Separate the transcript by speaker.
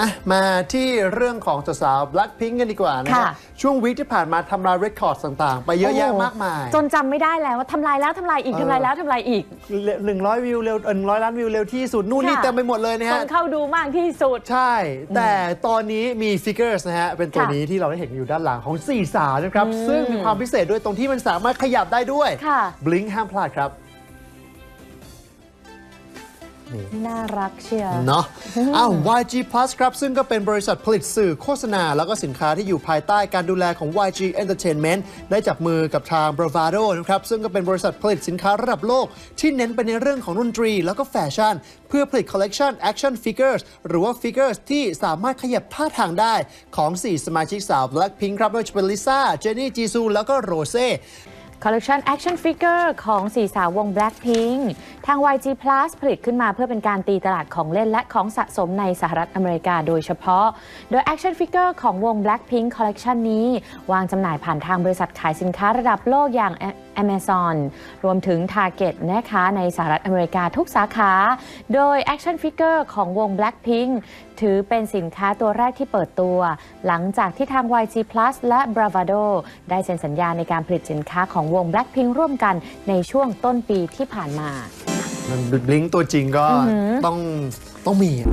Speaker 1: อะมาที่เรื่องของสาวๆ Blackpink กันดีกว่านะฮะ
Speaker 2: ค่ะ
Speaker 1: ช่วงวีคที่ผ่านมาทำลายเรคคอร์ดต่างๆ ไปเยอะแยะ
Speaker 2: โโห
Speaker 1: มากมาย
Speaker 2: จนจำไม่ได้แล้วว่าทำลายแล้วทำลายอีก
Speaker 1: เออ
Speaker 2: ทำลายแล้วทำลายอีก
Speaker 1: หนึ่งร้อยวิวเร็วหนึ่งร้อยล้านวิวเร็วที่สุด นู่นนี่
Speaker 2: ค่ะ
Speaker 1: เต็มไปหมดเลยนะ
Speaker 2: ค
Speaker 1: ฮะ
Speaker 2: นเข้าดูมากที่สุด
Speaker 1: ใช่ แต่ตอนนี้มีฟิกเกอร์สนะฮะ เป็นตัว
Speaker 2: ค่ะ
Speaker 1: นี้ที่เราได้เห็นอยู่ด้านหลังของสี่สาวนะครับ
Speaker 2: อืม
Speaker 1: ซึ่งมีความพิเศษด้วยตรงที่มันสามารถขยับได้ด้วย
Speaker 2: ค่ะ
Speaker 1: บลิงห้ามพลาดครับ
Speaker 2: น่ารักเชียว
Speaker 1: เนาะอ้าว YG Plus ครับ ซึ่งก็เป็นบริษัทผลิตสื่อโฆษณา แล้วก็สินค้าที่อยู่ภายใต้การดูแลของ YG Entertainment ได้จับมือกับทาง Bravado นะครับ ซึ่งก็เป็นบริษัทผลิตสินค้าระดับโลก ที่เน้นไปในเรื่องของดนตรี แล้วก็แฟชั่น เพื่อผลิตคอลเลกชัน Action Figures หรือว่า Figures ที่สามารถขยับท่าทางได้ของ 4 สมาชิกสาว Blackpink ครับไม่ว่าจะเป็นลิซ่าเจนนี่จีซูแล้วก็โรเซ่
Speaker 2: คอลเลกชัน Action Figure ของสี่สาววง Blackpink ทาง YG Plus ผลิตขึ้นมาเพื่อเป็นการตีตลาดของเล่นและของสะสมในสหรัฐอเมริกาโดยเฉพาะ โดย Action Figure ของวง Blackpink คอลเลกชันนี้ วางจำหน่ายผ่านทางบริษัทขายสินค้าระดับโลกอย่าง Amazon รวมถึง Target นะคะในสหรัฐอเมริกาทุกสาขา โดย Action Figure ของวง Blackpink ถือเป็นสินค้าตัวแรกที่เปิดตัว หลังจากที่ทาง YG Plus และ Bravado ได้เซ็นสัญญาในการผลิตสินค้าของวง Blackpink ร่วมกันในช่วงต้นปีที่ผ่านมา
Speaker 1: มันบลิงตัวจริงก็ต้องต้องมีอะ